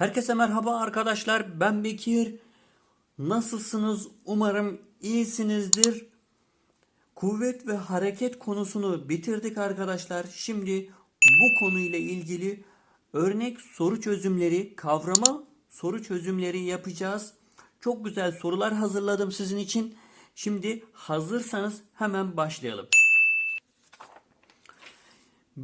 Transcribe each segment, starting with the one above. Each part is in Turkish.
Herkese merhaba arkadaşlar. Ben Bekir. Nasılsınız? Umarım iyisinizdir. Kuvvet ve hareket konusunu bitirdik arkadaşlar. Şimdi bu konuyla ilgili örnek soru çözümleri, kavrama soru çözümleri yapacağız. Çok güzel sorular hazırladım sizin için. Şimdi hazırsanız hemen başlayalım.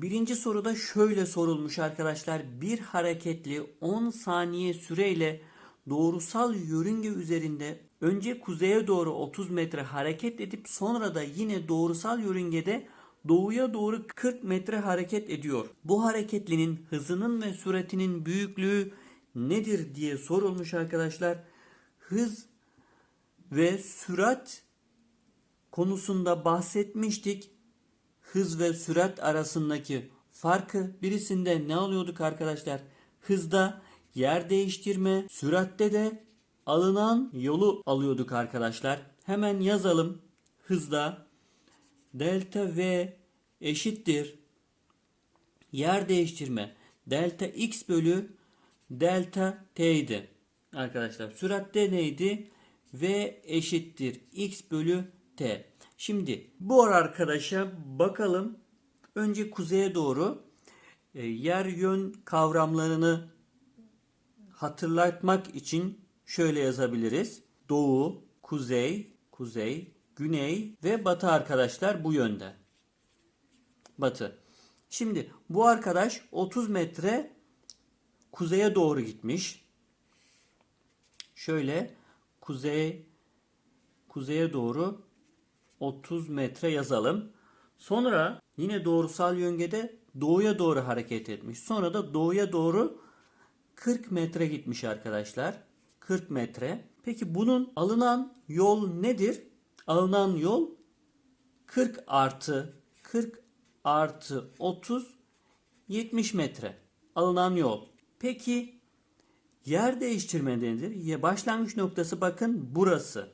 Birinci soruda şöyle sorulmuş arkadaşlar. Bir hareketli 10 saniye süreyle doğrusal yörünge üzerinde önce kuzeye doğru 30 metre hareket edip sonra da yine doğrusal yörüngede doğuya doğru 40 metre hareket ediyor. Bu hareketlinin hızının ve süratinin büyüklüğü nedir diye sorulmuş arkadaşlar. Hız ve sürat konusunda bahsetmiştik hız ve sürat arasındaki farkı birisinde ne alıyorduk arkadaşlar? Hızda yer değiştirme, süratte de alınan yolu alıyorduk arkadaşlar. Hemen yazalım. Hızda delta v eşittir yer değiştirme delta x bölü delta t idi. Arkadaşlar süratte neydi? v eşittir x bölü t. Şimdi bu arkadaşa bakalım. Önce kuzeye doğru e, yer yön kavramlarını hatırlatmak için şöyle yazabiliriz. Doğu, kuzey, kuzey, güney ve batı arkadaşlar bu yönde. Batı. Şimdi bu arkadaş 30 metre kuzeye doğru gitmiş. Şöyle kuzey kuzeye doğru 30 metre yazalım. Sonra yine doğrusal yöngede doğuya doğru hareket etmiş. Sonra da doğuya doğru 40 metre gitmiş arkadaşlar. 40 metre. Peki bunun alınan yol nedir? Alınan yol 40 artı 40 artı 30 70 metre. Alınan yol. Peki yer değiştirme nedir? Başlangıç noktası bakın burası.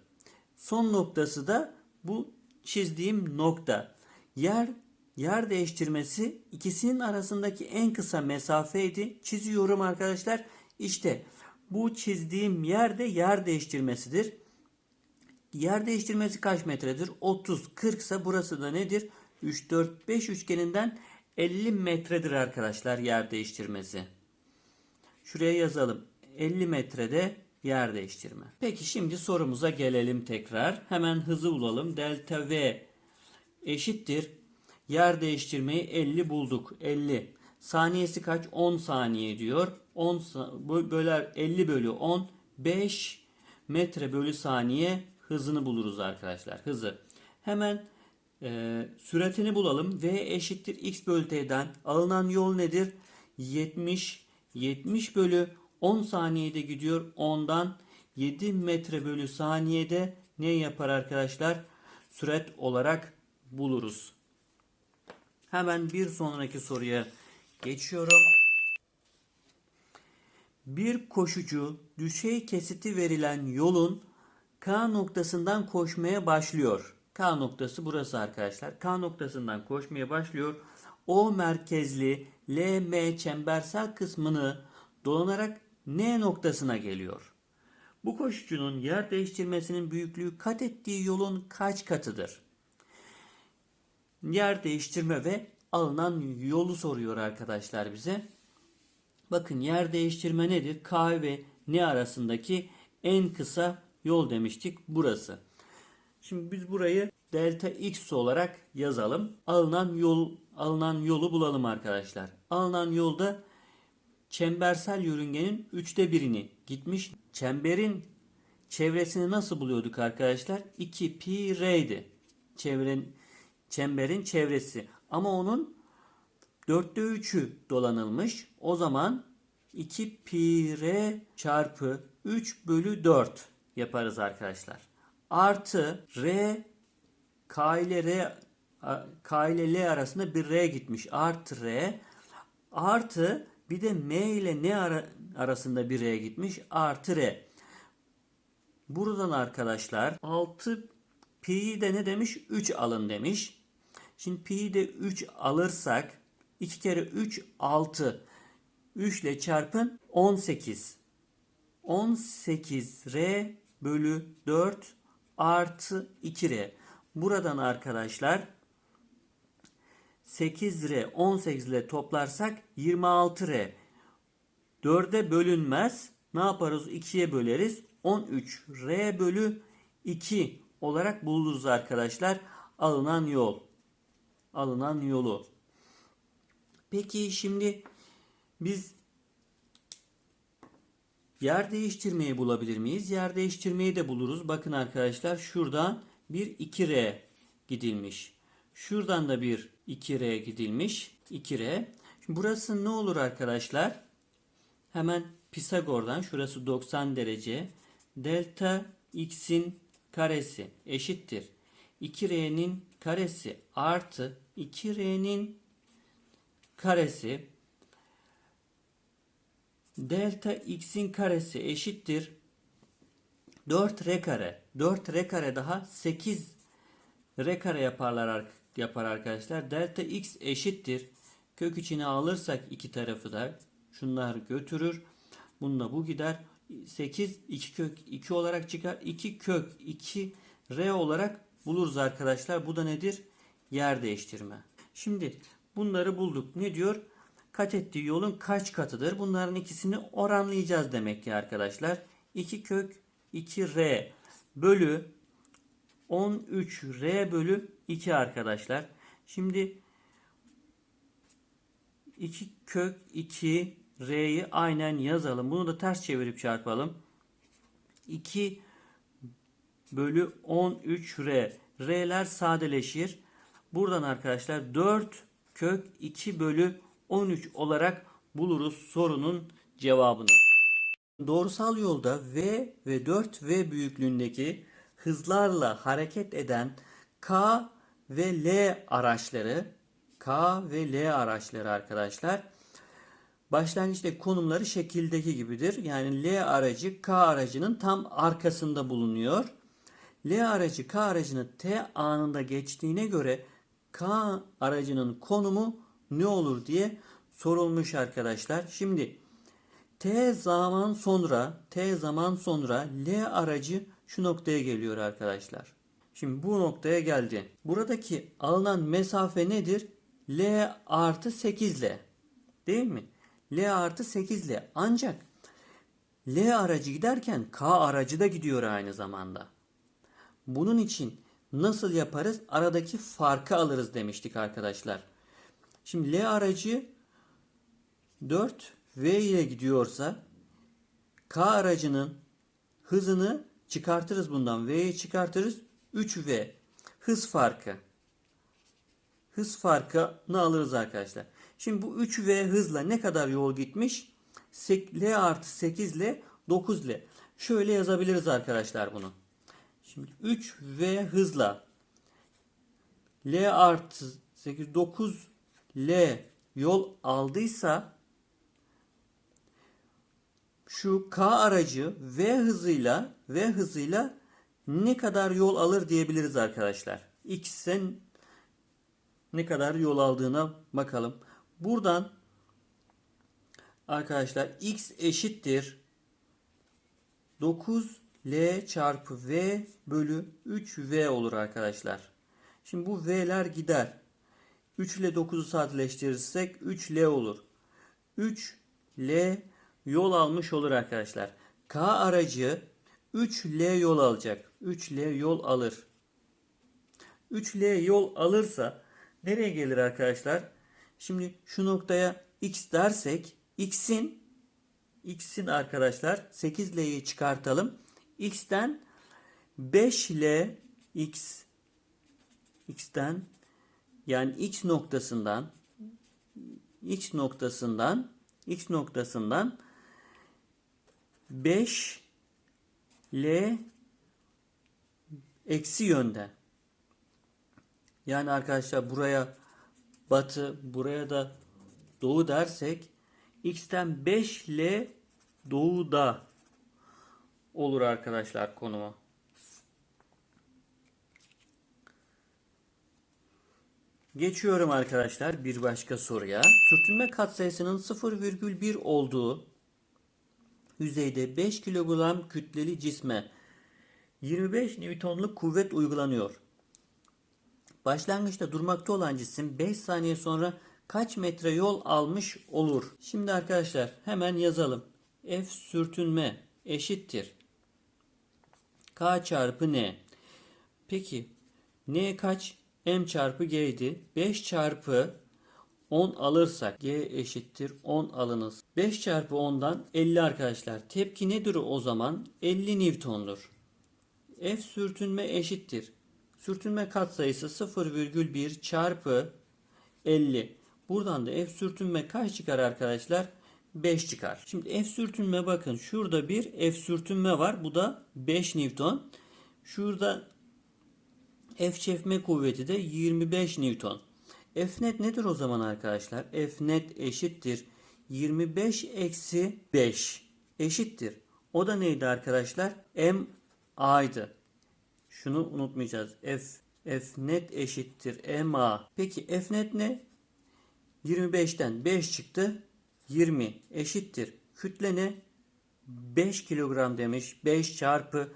Son noktası da bu çizdiğim nokta. Yer yer değiştirmesi ikisinin arasındaki en kısa mesafeydi. Çiziyorum arkadaşlar. İşte bu çizdiğim yerde yer değiştirmesidir. Yer değiştirmesi kaç metredir? 30, 40 ise burası da nedir? 3, 4, 5 üçgeninden 50 metredir arkadaşlar yer değiştirmesi. Şuraya yazalım. 50 metrede yer değiştirme. Peki şimdi sorumuza gelelim tekrar. Hemen hızı bulalım. Delta V eşittir. Yer değiştirmeyi 50 bulduk. 50. Saniyesi kaç? 10 saniye diyor. 10 böler 50 bölü 10 5 metre bölü saniye hızını buluruz arkadaşlar. Hızı. Hemen e, süratini bulalım. V eşittir x bölü t'den. Alınan yol nedir? 70 70 bölü 10 saniyede gidiyor. 10'dan 7 metre bölü saniyede ne yapar arkadaşlar? Sürat olarak buluruz. Hemen bir sonraki soruya geçiyorum. Bir koşucu düşey kesiti verilen yolun K noktasından koşmaya başlıyor. K noktası burası arkadaşlar. K noktasından koşmaya başlıyor. O merkezli LM çembersel kısmını dolanarak N noktasına geliyor. Bu koşucunun yer değiştirmesinin büyüklüğü kat ettiği yolun kaç katıdır? Yer değiştirme ve alınan yolu soruyor arkadaşlar bize. Bakın yer değiştirme nedir? K ve N arasındaki en kısa yol demiştik. Burası. Şimdi biz burayı delta x olarak yazalım. Alınan yol alınan yolu bulalım arkadaşlar. Alınan yolda çembersel yörüngenin üçte birini gitmiş. Çemberin çevresini nasıl buluyorduk arkadaşlar? 2 pi r'ydi. Çevrenin, çemberin çevresi. Ama onun dörtte üçü dolanılmış. O zaman 2 pi r çarpı 3 bölü 4 yaparız arkadaşlar. Artı r k ile r k ile l arasında bir r gitmiş. Artı r artı bir de M ile N ara, arasında bir R gitmiş. Artı R. Buradan arkadaşlar 6 pi'yi de ne demiş? 3 alın demiş. Şimdi pi'yi de 3 alırsak 2 kere 3 6. 3 ile çarpın 18. 18R bölü 4 artı 2R. Buradan arkadaşlar 8R 18 ile toplarsak 26R. 4'e bölünmez. Ne yaparız? 2'ye böleriz. 13R bölü 2 olarak buluruz arkadaşlar. Alınan yol. Alınan yolu. Peki şimdi biz yer değiştirmeyi bulabilir miyiz? Yer değiştirmeyi de buluruz. Bakın arkadaşlar şuradan bir 2R gidilmiş. Şuradan da bir 2R gidilmiş. 2R. Şimdi burası ne olur arkadaşlar? Hemen Pisagor'dan şurası 90 derece. Delta x'in karesi eşittir. 2R'nin karesi artı 2R'nin karesi delta x'in karesi eşittir 4r kare. 4r kare daha 8 r kare yaparlar yapar arkadaşlar. Delta x eşittir. Kök içine alırsak iki tarafı da şunlar götürür. Bununla bu gider. 8 2 kök 2 olarak çıkar. 2 kök 2 r olarak buluruz arkadaşlar. Bu da nedir? Yer değiştirme. Şimdi bunları bulduk. Ne diyor? Kat ettiği yolun kaç katıdır? Bunların ikisini oranlayacağız demek ki arkadaşlar. 2 kök 2r bölü 13r bölü 2 arkadaşlar. Şimdi 2 kök 2 r'yi aynen yazalım. Bunu da ters çevirip çarpalım. 2 bölü 13 r. R'ler sadeleşir. Buradan arkadaşlar 4 kök 2 bölü 13 olarak buluruz sorunun cevabını. Doğrusal yolda V ve 4V büyüklüğündeki hızlarla hareket eden K ve L araçları K ve L araçları arkadaşlar başlangıçta konumları şekildeki gibidir. Yani L aracı K aracının tam arkasında bulunuyor. L aracı K aracını T anında geçtiğine göre K aracının konumu ne olur diye sorulmuş arkadaşlar. Şimdi T zaman sonra T zaman sonra L aracı şu noktaya geliyor arkadaşlar. Şimdi bu noktaya geldi. Buradaki alınan mesafe nedir? L artı 8 L. Değil mi? L artı 8 L. Ancak L aracı giderken K aracı da gidiyor aynı zamanda. Bunun için nasıl yaparız? Aradaki farkı alırız demiştik arkadaşlar. Şimdi L aracı 4 V ile gidiyorsa K aracının hızını çıkartırız bundan. V'yi çıkartırız. 3V hız farkı. Hız farkını alırız arkadaşlar. Şimdi bu 3V hızla ne kadar yol gitmiş? L artı 8 ile 9 ile. Şöyle yazabiliriz arkadaşlar bunu. Şimdi 3V hızla L artı 8 9 L yol aldıysa şu K aracı V hızıyla V hızıyla ne kadar yol alır diyebiliriz arkadaşlar. X'in ne kadar yol aldığına bakalım. Buradan arkadaşlar X eşittir 9 L çarpı V bölü 3V olur arkadaşlar. Şimdi bu V'ler gider. 3 ile 9'u sadeleştirirsek 3L olur. 3L yol almış olur arkadaşlar. K aracı 3L yol alacak. 3L yol alır. 3L yol alırsa nereye gelir arkadaşlar? Şimdi şu noktaya X dersek X'in X'in arkadaşlar 8L'yi çıkartalım. X'ten 5L X X'ten yani X noktasından X noktasından X noktasından 5 L eksi yönde. Yani arkadaşlar buraya batı, buraya da doğu dersek x'ten 5 L doğuda olur arkadaşlar konumu. Geçiyorum arkadaşlar bir başka soruya. Sürtünme katsayısının 0,1 olduğu yüzeyde 5 kilogram kütleli cisme 25 Newton'luk kuvvet uygulanıyor. Başlangıçta durmakta olan cisim 5 saniye sonra kaç metre yol almış olur? Şimdi arkadaşlar hemen yazalım. F sürtünme eşittir. K çarpı N. Peki N kaç? M çarpı G'ydi. 5 çarpı 10 alırsak G eşittir 10 alınız. 5 çarpı 10'dan 50 arkadaşlar. Tepki nedir o zaman? 50 Newton'dur. F sürtünme eşittir. Sürtünme katsayısı 0,1 çarpı 50. Buradan da F sürtünme kaç çıkar arkadaşlar? 5 çıkar. Şimdi F sürtünme bakın şurada bir F sürtünme var. Bu da 5 Newton. Şurada F çekme kuvveti de 25 Newton. F net nedir o zaman arkadaşlar? F net eşittir. 25 eksi 5 eşittir. O da neydi arkadaşlar? M A'ydı. Şunu unutmayacağız. F F net eşittir MA. Peki F net ne? 25'ten 5 çıktı. 20 eşittir. Kütle ne? 5 kilogram demiş. 5 çarpı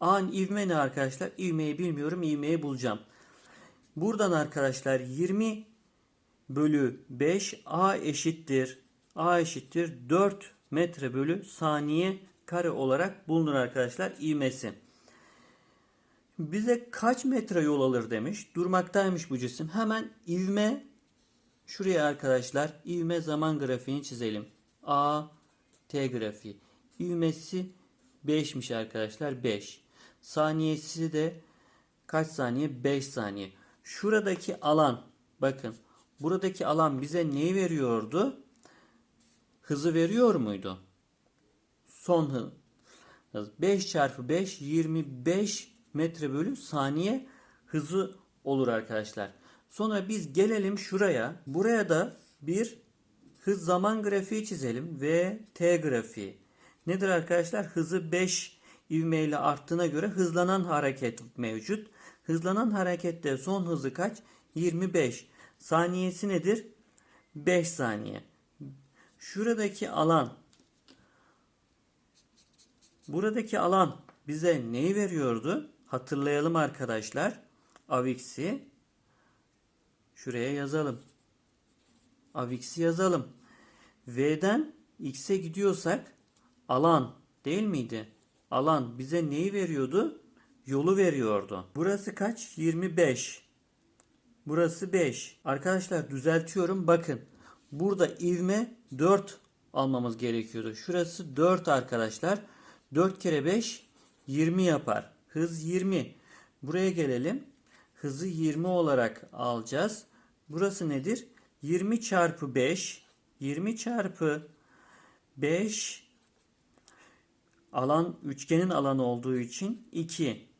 an ivme ne arkadaşlar? İvmeyi bilmiyorum. İvmeyi bulacağım. Buradan arkadaşlar 20 bölü 5 A eşittir. A eşittir 4 metre bölü saniye kare olarak bulunur arkadaşlar ivmesi. Bize kaç metre yol alır demiş. Durmaktaymış bu cisim. Hemen ivme şuraya arkadaşlar ivme zaman grafiğini çizelim. A T grafiği. İvmesi 5'miş arkadaşlar 5. Saniyesi de kaç saniye? 5 saniye. Şuradaki alan bakın buradaki alan bize neyi veriyordu? Hızı veriyor muydu? Son hız. 5 çarpı 5 25 metre bölü saniye hızı olur arkadaşlar. Sonra biz gelelim şuraya. Buraya da bir hız zaman grafiği çizelim ve t grafiği. Nedir arkadaşlar? Hızı 5 ivmeyle arttığına göre hızlanan hareket mevcut. Hızlanan harekette son hızı kaç? 25. Saniyesi nedir? 5 saniye. Şuradaki alan Buradaki alan bize neyi veriyordu? Hatırlayalım arkadaşlar. Avix'i şuraya yazalım. Avix'i yazalım. V'den X'e gidiyorsak alan değil miydi? Alan bize neyi veriyordu? Yolu veriyordu. Burası kaç? 25. Burası 5. Arkadaşlar düzeltiyorum. Bakın. Burada ivme 4 almamız gerekiyordu. Şurası 4 arkadaşlar. 4 kere 5 20 yapar. Hız 20. Buraya gelelim. Hızı 20 olarak alacağız. Burası nedir? 20 çarpı 5. 20 çarpı 5 alan üçgenin alanı olduğu için 2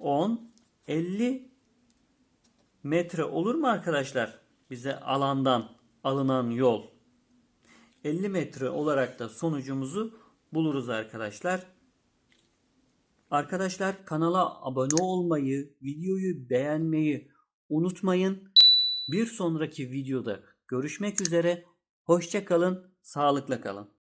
10 50 metre olur mu arkadaşlar? Bize alandan alınan yol 50 metre olarak da sonucumuzu buluruz arkadaşlar. Arkadaşlar kanala abone olmayı, videoyu beğenmeyi unutmayın. Bir sonraki videoda görüşmek üzere. Hoşça kalın, sağlıkla kalın.